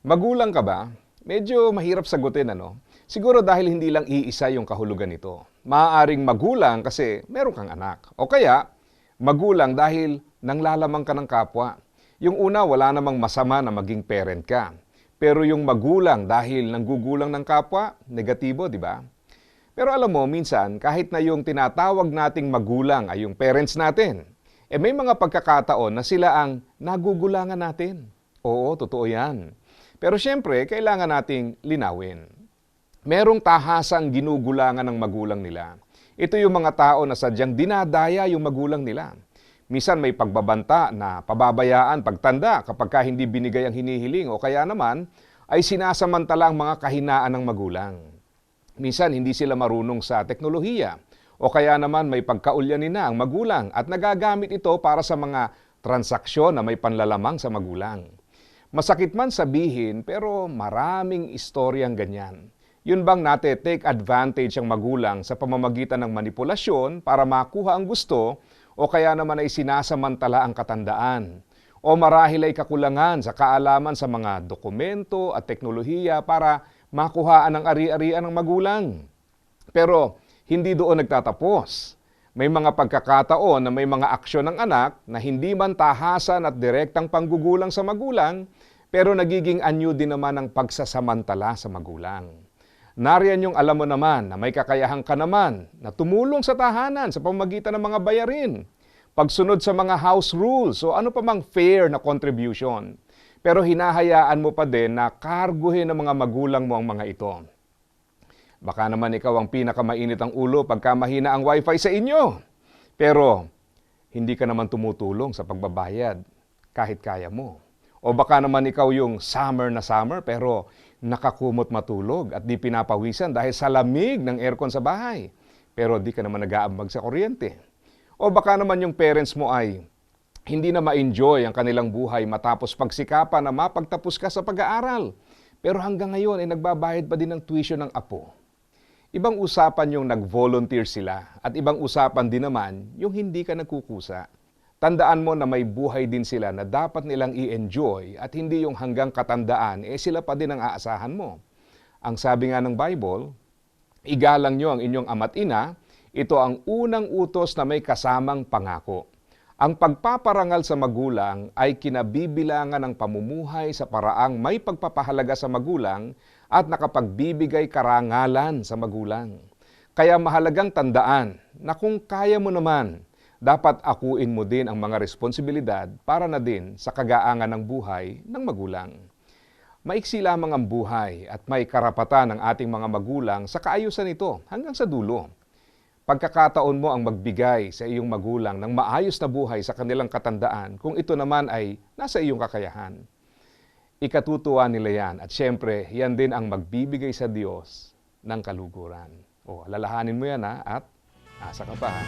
Magulang ka ba? Medyo mahirap sagutin ano. Siguro dahil hindi lang iisa yung kahulugan nito. Maaaring magulang kasi meron kang anak. O kaya, magulang dahil nanglalamang ka ng kapwa. Yung una, wala namang masama na maging parent ka. Pero yung magulang dahil nanggugulang ng kapwa, negatibo, di ba? Pero alam mo, minsan, kahit na yung tinatawag nating magulang ay yung parents natin, eh may mga pagkakataon na sila ang nagugulangan natin. Oo, totoo yan. Pero siyempre, kailangan nating linawin. Merong tahasang ginugulangan ng magulang nila. Ito yung mga tao na sadyang dinadaya yung magulang nila. Misan may pagbabanta na pababayaan pagtanda kapag ka hindi binigay ang hinihiling o kaya naman ay sinasamantala ang mga kahinaan ng magulang. Minsan hindi sila marunong sa teknolohiya o kaya naman may pagkaulyanin na ang magulang at nagagamit ito para sa mga transaksyon na may panlalamang sa magulang. Masakit man sabihin pero maraming istoryang ganyan. Yun bang nate take advantage ang magulang sa pamamagitan ng manipulasyon para makuha ang gusto o kaya naman ay sinasamantala ang katandaan o marahil ay kakulangan sa kaalaman sa mga dokumento at teknolohiya para makuhaan ang ari-arian ng magulang. Pero hindi doon nagtatapos. May mga pagkakataon na may mga aksyon ng anak na hindi man tahasan at direktang panggugulang sa magulang, pero nagiging anyo din naman ang pagsasamantala sa magulang. Nariyan yung alam mo naman na may kakayahan ka naman na tumulong sa tahanan sa pamamagitan ng mga bayarin, pagsunod sa mga house rules o ano pa mang fair na contribution. Pero hinahayaan mo pa din na karguhin ng mga magulang mo ang mga ito. Baka naman ikaw ang pinakamainit ang ulo pagka mahina ang wifi sa inyo. Pero hindi ka naman tumutulong sa pagbabayad kahit kaya mo. O baka naman ikaw yung summer na summer pero nakakumot matulog at di pinapawisan dahil sa lamig ng aircon sa bahay. Pero di ka naman nag-aambag sa kuryente. O baka naman yung parents mo ay hindi na ma-enjoy ang kanilang buhay matapos pagsikapan na mapagtapos ka sa pag-aaral. Pero hanggang ngayon ay nagbabayad pa din ng tuition ng apo. Ibang usapan yung nag-volunteer sila at ibang usapan din naman yung hindi ka nagkukusa. Tandaan mo na may buhay din sila na dapat nilang i-enjoy at hindi yung hanggang katandaan, eh sila pa din ang aasahan mo. Ang sabi nga ng Bible, igalang nyo ang inyong ama't ina, ito ang unang utos na may kasamang pangako. Ang pagpaparangal sa magulang ay kinabibilangan ng pamumuhay sa paraang may pagpapahalaga sa magulang at nakapagbibigay karangalan sa magulang. Kaya mahalagang tandaan na kung kaya mo naman, dapat akuin mo din ang mga responsibilidad para na din sa kagaangan ng buhay ng magulang. Maiksi lamang ang buhay at may karapatan ng ating mga magulang sa kaayusan nito hanggang sa dulo. Pagkakataon mo ang magbigay sa iyong magulang ng maayos na buhay sa kanilang katandaan kung ito naman ay nasa iyong kakayahan. Ikatutuwa nila yan at syempre, yan din ang magbibigay sa Diyos ng kaluguran. O, lalahanin mo yan ha at asa ka pa ha.